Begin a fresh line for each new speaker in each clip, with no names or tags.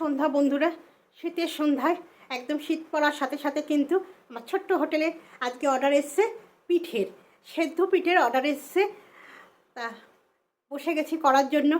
সন্ধ্যা বন্ধুরা, শীতের সন্ধ্যায় একদম শীত পড়ার সাথে সাথে কিন্তু আমার ছোট্ট হোটেলে আজকে অর্ডার এসছে পিঠের, সেদ্ধ পিঠের অর্ডার এসছে। তা বসে গেছি করার জন্য।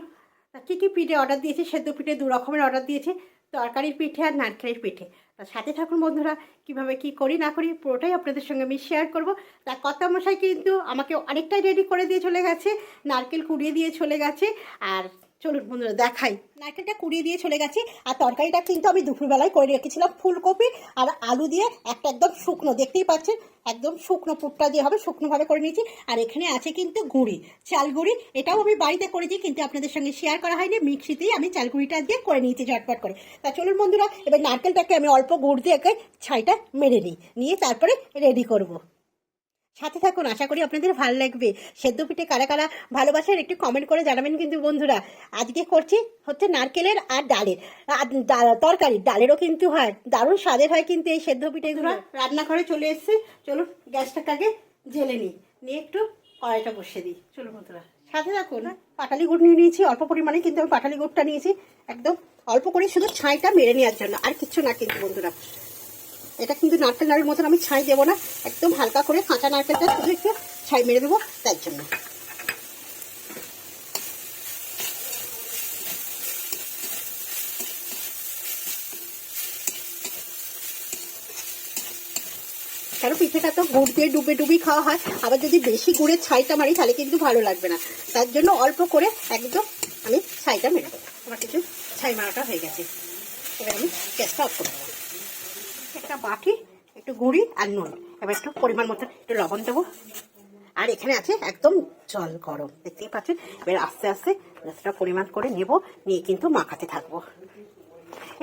তা কী কী পিঠে অর্ডার দিয়েছে? সেদ্ধ পিঠে, দু রকমের অর্ডার দিয়েছে। তরকারির পিঠে আর নারকেলের পিঠে। তা সাথে থাকুন বন্ধুরা, কীভাবে কি করি না করি পুরোটাই আপনাদের সঙ্গে আমি শেয়ার করব। তা কর্তা মশাই কিন্তু আমাকে অনেকটাই রেডি করে দিয়ে চলে গেছে, নারকেল কুড়িয়ে দিয়ে চলে গেছে। আর চলুন বন্ধুরা, দেখাই। নারকেলটা কুড়িয়ে দিয়ে চলে গেছি, আর তরকারিটা কিন্তু আমি দুপুরবেলায় করে রেখেছিলাম ফুলকপি আর আলু দিয়ে একটা একদম শুকনো, দেখতেই পাচ্ছেন? একদম শুকনো পুটটা দিয়ে হবে, শুকনোভাবে করে নিয়েছি। আর এখানে আছে কিন্তু গুঁড়ি চাল গুঁড়ি এটাও আমি বাড়িতে করেছি, কিন্তু আপনাদের সঙ্গে শেয়ার করা হয়নি। মিক্সিতেই আমি চাল গুঁড়িটা দিয়ে করে নিয়েছি ঝটপট করে। তা চলুন বন্ধুরা, এবার নারকেলটাকে আমি অল্প গুড় দিয়ে ছাইটা মেরে নিই, নিয়ে তারপরে রেডি করব। সাথে থাকুন, আশা করি আপনাদের ভালো লাগবে। সেদ্ধ পিঠে কারা কারা ভালোবাসেন একটু কমেন্ট করে জানাবেন কিন্তু বন্ধুরা। আজকে করছি হচ্ছে নারকেলের আর ডালের। তরকারি, ডালেরও কিন্তু হয়, দারুণ স্বাদের হয় কিন্তু এই সেদ্ধ পিঠে পিঠেগুলো রান্নাঘরে চলে এসেছি। চলুন, গ্যাসটাকে আগে জেলে নিই। নিয়ে একটু কড়াইটা বসিয়ে দিই। চলুন বন্ধুরা। সাথে থাকুন, পাটালি গুড় নিয়ে নিয়েছি, অল্প পরিমাণে কিন্তু আমি পাটালি গুড়টা নিয়েছি। একদম অল্প করে শুধু ছাইটা মেরে নেওয়ার জন্য, আর কিচ্ছু না কিন্তু বন্ধুরা। এটা কিন্তু নারকেল নাড়ুর মতন আমি ছাই দেবো না, একদম হালকা করে কাঁচা নারকেলটা শুধু একটু ছাই মেরে দেবো তার জন্য। কারণ পিঠেটা তো গুড় দিয়ে ডুবে ডুবি খাওয়া হয়, আবার যদি বেশি গুড়ের ছাইটা মারি তাহলে কিন্তু ভালো লাগবে না। তার জন্য অল্প করে একদম আমি ছাইটা মেরে দেবো। আমার কিছু ছাই মারাটা হয়ে গেছে। এবার আমি গ্যাসটা অফ করে দেবো। একটা বাটি, একটু গুঁড়ি আর নুন। এবার একটু পরিমাণ মতো একটু লবণ দেবো। আর এখানে আছে একদম জল গরম, দেখতেই পাচ্ছেন? এবার আস্তে আস্তে গ্যাসটা পরিমাণ করে নেব, নিয়ে কিন্তু মাখাতে থাকব।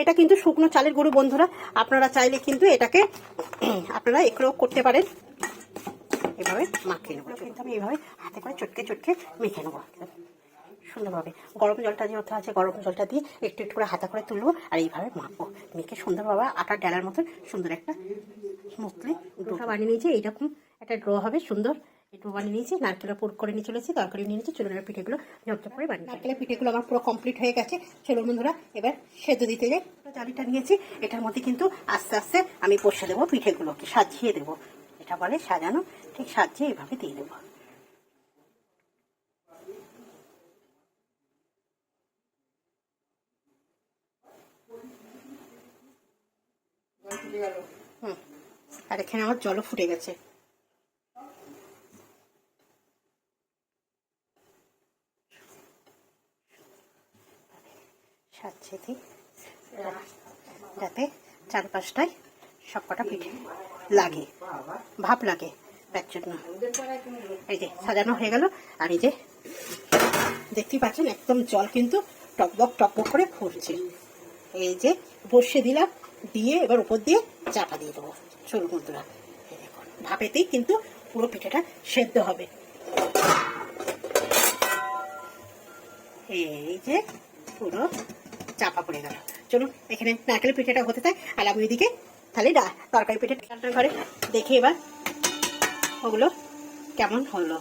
এটা কিন্তু শুকনো চালের গুঁড়ো, বন্ধুরা। আপনারা চাইলে কিন্তু এটাকে আপনারা একটু করতে পারেন। এভাবে মাখিয়ে নেব। কিন্তু আমি এইভাবে হাতে করে চটকে চটকে মেখে নেব। সুন্দরভাবে। গরম জলটা যেহেতু আছে গরম জলটা দিয়ে একটু একটু করে হাতা করে তুলবো আর এইভাবে মাখবো। মেখে সুন্দরভাবে আটার ডালার মতো সুন্দর একটা স্মুথলি ডোটা বানিয়ে নিয়েছি এইরকম একটা ড্র হবে সুন্দর। একটু বানিয়ে নিয়েছি নারকেলের পুর করে নিয়ে চলেছি তরকারি নিয়ে নিয়েছি চুলের পিঠেগুলো ঝপঝপ করে বানিয়ে নারকেলের পিঠেগুলো আমার পুরো কমপ্লিট হয়ে গেছে। চলো বন্ধুরা এবার সেদ্ধ দিতে যাই। জালিটা নিয়েছি এটার মধ্যে কিন্তু আস্তে আস্তে আমি বসে দেবো পিঠেগুলোকে সাজিয়ে দেবো। এটা বলে সাজানো ঠিক সাজিয়ে এইভাবে দিয়ে দেবো। আর এখানে আমার জলও ফুটে গেছে। সাজিয়ে দিই যাতে চারপাশটায় সবকটা পিঠে লাগে, ভাব লাগে তার জন্য এই যে সাজানো হয়ে গেল, আর এই যে দেখতেই পাচ্ছেন একদম জল কিন্তু টকবক টকবক করে ফুটছে। এই যে বসিয়ে দিলাম, দিয়ে এবার উপর দিয়ে চাপা দিয়ে দেবো। চলুন বন্ধুরা ভাপেতেই কিন্তু পুরো পিঠেটা সেদ্ধ হবে। এই যে পুরো চাপা পড়ে গেল। চলুন, এখানে নারকেলের পিঠেটা হতে থাক, আর আমি ওইদিকে তাহলে তরকারি পিঠে ঘরে দেখি এবার ওগুলো কেমন হলো।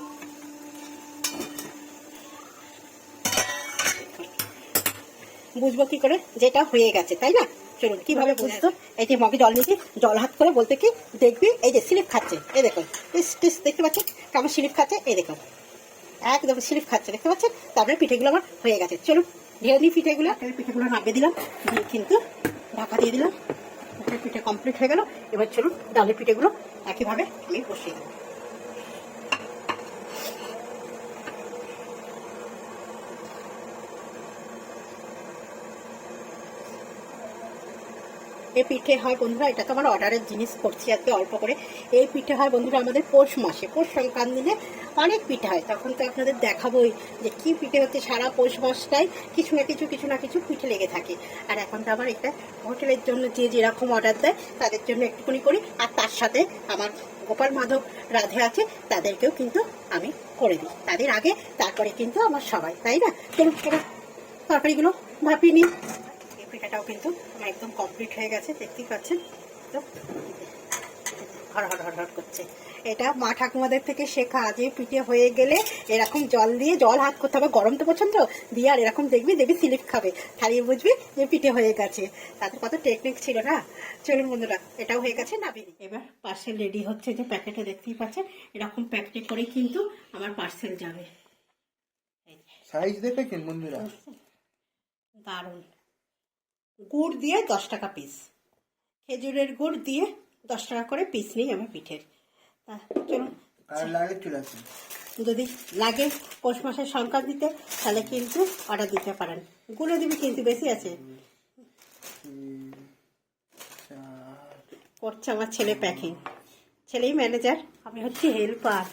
বুঝব কি করে? যেটা হয়ে গেছে, তাই না? চলুন কীভাবে বুঝতো এই যে মগে জল নিয়েছি, জল হাত করে বলতে কি, দেখবি, এই যে স্লিপ খাচ্ছে, এই দেখো টিস টিস, দেখতে পাচ্ছেন কেমন স্লিপ খাচ্ছে, এই দেখো। একদম স্লিপ খাচ্ছে, দেখতে পাচ্ছেন তারপরে পিঠেগুলো আমার হয়ে গেছে। চলুন ঢেলে নিই পিঠেগুলো পিঠেগুলো নামিয়ে দিলাম, দিয়ে কিন্তু ঢাকা দিয়ে দিলাম। পিঠে কমপ্লিট হয়ে গেল। এবার চলুন, ডালের পিঠেগুলো একইভাবে আমি বসিয়ে দেবো। এই পিঠে হয় বন্ধুরা, এটা তো আমার অর্ডারের জিনিস করছি আজকে অল্প করে। এই পিঠে হয় বন্ধুরা আমাদের পৌষ মাসে। পৌষ সংক্রান্তি দিনে অনেক পিঠে হয়। তখন তো আপনাদের দেখাবোই যে কি পিঠে হচ্ছে সারা পৌষ মাসটাই কিছু না কিছু কিছু না কিছু পিঠে লেগে থাকে। আর এখন তো আমার এটা হোটেলের জন্য যে যেরকম অর্ডার দেয়, তাদের জন্য একটুখানি করি। আর তার সাথে আমার গোপাল মাধব রাধে আছে, তাদেরকেও কিন্তু আমি করে দিই। তাদের আগে, তারপরে কিন্তু আমার সবাই, তাই না? চলুন, তরকারিগুলো ভাপিয়ে নিই। এই পিঠাটাও কিন্তু আমার একদম কমপ্লিট হয়ে গেছে দেখতেই পাচ্ছেন? তো হর হর হর হর করছে। এটা মা ঠাকুমাদের থেকে শেখা যে পিঠে হয়ে গেলে এরকম জল দিয়ে জল হাত করতে হবে। গরম তো পছন্দ দিয়ে আর এরকম দেখবি দেখবি স্লিপ খাবে। খালিয়ে বুঝবি যে পিঠে হয়ে গেছে। তাদের কত টেকনিক ছিল না? চলুন বন্ধুরা এটাও হয়ে গেছে না বেরিয়ে। এবার পার্সেল রেডি হচ্ছে যে প্যাকেটে দেখতেই পাচ্ছেন? এরকম প্যাকেটে করে কিন্তু আমার পার্সেল যাবে।
সাইজ দেখেছেন বন্ধুরা?
দারুণ। গুড় দিয়ে দশ টাকা পিস খেজুরের গুড় দিয়ে দশ টাকা করে পিস নিই আমার পিঠের। চলুন।
লাগে চলে আসুন
যদি লাগে পৌষ মাসের সংক্রান্তিতে তাহলে কিন্তু অর্ডার দিতে পারেন। গুঁড়ো দিবি কিন্তু বেশি আছে। করছে আমার ছেলে প্যাকিং ছেলেই ম্যানেজার আমি হচ্ছি হেল্পার